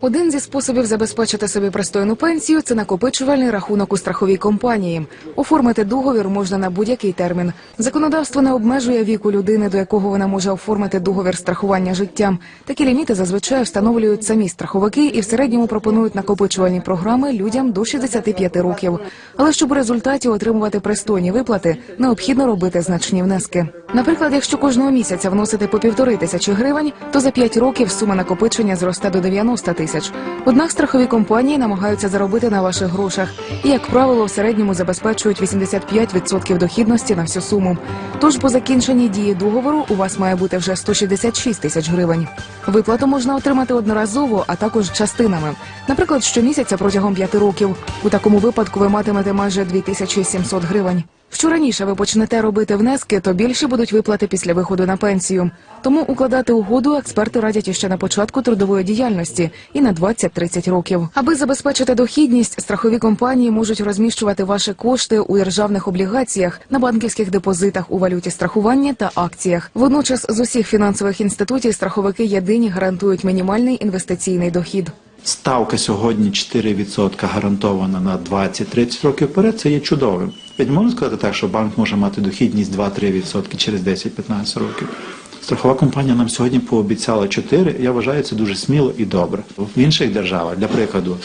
Один зі способів забезпечити собі пристойну пенсію це накопичувальний рахунок у страховій компанії. Оформити договір можна на будь-який термін. Законодавство не обмежує віку людини, до якого вона може оформити договір страхування життям. Такі ліміти зазвичай встановлюють самі страховики і в середньому пропонують накопичувальні програми людям до 65 років. Але щоб у результаті отримувати пристойні виплати, необхідно робити значні внески. Наприклад, якщо кожного місяця вносити по півтори тисячі гривень, то за 5 років сума накопичення зросте до 90 тисяч. Однак страхові компанії намагаються заробити на ваших грошах і, як правило, в середньому забезпечують 85% дохідності на всю суму. Тож по закінченні дії договору у вас має бути вже 166 тисяч гривень. Виплату можна отримати одноразово, а також частинами. Наприклад, щомісяця протягом 5 років. У такому випадку ви матимете майже 2700 гривень. Що раніше ви почнете робити внески, то більші будуть виплати після виходу на пенсію. Тому укладати угоду експерти радять іще на початку трудової діяльності і на 20-30 років. Аби забезпечити дохідність, страхові компанії можуть розміщувати ваші кошти у державних облігаціях, на банківських депозитах у валюті страхування та акціях. Водночас з усіх фінансових інститутів страховики єдині гарантують мінімальний інвестиційний дохід. Ставка сьогодні 4% гарантована на 20-30 років вперед, це є чудовим. Ведь можна сказати так, що банк може мати дохідність 2-3% через 10-15 років. Страхова компанія нам сьогодні пообіцяла 4, я вважаю це дуже сміло і добре. В інших державах, для прикладу,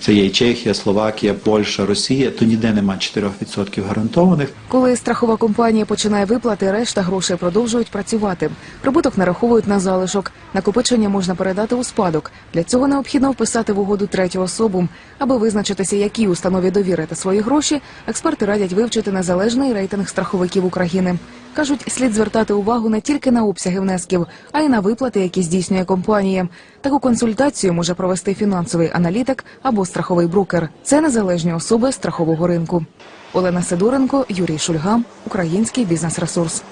це є і Чехія, Словакія, Польща, Росія, то ніде нема 4% гарантованих. Коли страхова компанія починає виплати, решта грошей продовжують працювати. Прибуток нараховують на залишок. Накопичення можна передати у спадок. Для цього необхідно вписати в угоду третю особу. Аби визначитися, якій установі довірити свої гроші, експерти радять вивчити незалежний рейтинг страховиків України. Кажуть, слід звертати увагу не тільки на обсяги внесків, а й на виплати, які здійснює компанія. Таку консультацію може провести фінансовий аналітик або страховий брокер. Це незалежні особи страхового ринку. Олена Сидоренко, Юрій Шульга, Український бізнес-ресурс.